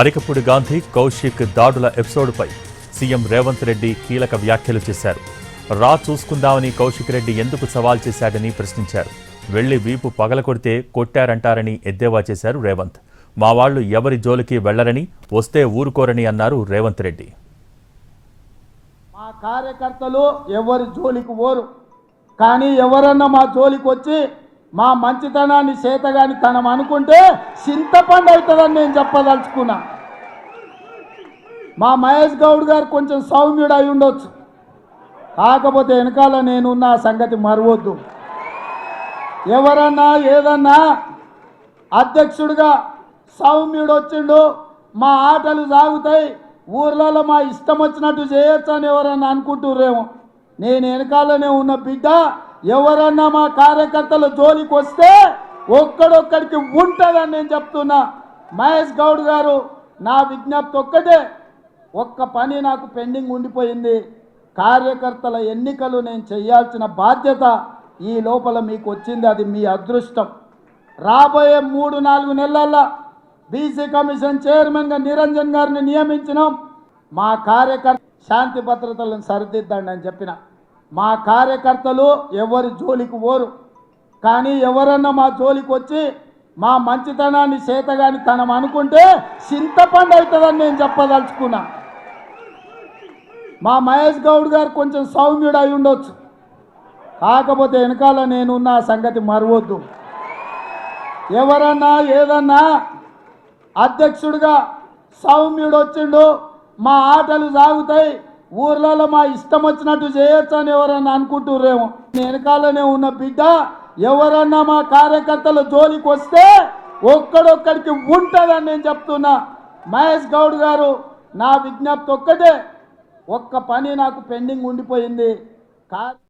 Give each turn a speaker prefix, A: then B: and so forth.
A: అరికపూడి గాంధీ కౌశిక్ దాడుల ఎపిసోడ్పై సీఎం రేవంత్ రెడ్డి కీలక వ్యాఖ్యలు చేశారు. రా చూసుకుందామని కౌశిక్ రెడ్డి ఎందుకు సవాల్ చేశాడని ప్రశ్నించారు. వెళ్ళి వీపు పగలకొడితే కొట్టారంటారని ఎద్దేవా చేశారు రేవంత్. మా వాళ్ళు ఎవరి జోలికి వెళ్ళరని వస్తే ఊరుకోరని అన్నారు రేవంత్ రెడ్డి.
B: మా కార్యకర్తలు ఎవరి జోలికి ఓరు కానీ ఎవరన్నా మా జోలికి వచ్చి మా మంచితనాన్ని చేతగాని తనం అనుకుంటే చింతపండు అవుతుందని నేను చెప్పదలుచుకున్నా. మా మహేష్ గౌడ్ గారు కొంచెం సౌమ్యుడు అయి ఉండొచ్చు. కాకపోతే వెనకాల నేనున్న ఉన్న సంగతి మరవద్దు. ఎవరన్నా ఏదన్నా అధ్యక్షుడిగా సౌమ్యుడు వచ్చిండు మా ఆటలు సాగుతాయి ఊర్లలో మా ఇష్టం వచ్చినట్టు చేయొచ్చు అని ఎవరన్నా అనుకుంటుర్రేమో. నేను వెనకాలనే ఉన్న బిడ్డ ఎవరన్నా మా కార్యకర్తల జోలికి వస్తే ఒక్కడొక్కడికి ఉంటుందని నేను చెప్తున్నా. మహేష్ గౌడ్ గారు నా విజ్ఞప్తి ఒక్కటే. ఒక్క పని నాకు పెండింగ్ ఉండిపోయింది. కార్యకర్తల ఎన్నికలు నేను చేయాల్సిన బాధ్యత ఈ లోపల మీకు వచ్చింది అది మీ అదృష్టం. రాబోయే మూడు నాలుగు నెలల్లో బీసీ కమిషన్ చైర్మన్గా నిరంజన్ గారిని నియమించినాం. మా కార్యకర్త శాంతి భద్రతలను సరిదిద్దండి అని చెప్పిన. మా కార్యకర్తలు ఎవరి జోలికి పోరు కానీ ఎవరన్నా మా జోలికి వచ్చి మా మంచితనాన్ని చేతగాని తనం అనుకుంటే చింతపండు అవుతుందని నేను చెప్పదలుచుకున్నా. మా మహేష్ గౌడ్ గారు కొంచెం సౌమ్యుడు అయి ఉండొచ్చు. కాకపోతే వెనకాల నేనున్న సంగతి మరవద్దు. ఎవరన్నా ఏదన్నా అధ్యక్షుడిగా సౌమ్యుడు వచ్చిండు మా ఆటలు సాగుతాయి ఊర్లలో మా ఇష్టం వచ్చినట్టు చేయొచ్చు అని ఎవరన్నా అనుకుంటుర్రేమో. వెనకాలనే ఉన్న బిడ్డ ఎవరన్నా మా కార్యకర్తల జోలికి వస్తే ఒక్కడొక్కడికి ఉంటుందని నేను చెప్తున్నా. మహేష్ గౌడ్ గారు నా విజ్ఞప్తి ఒక్కటే ఒక్క పని నాకు పెండింగ్ ఉండిపోయింది. కా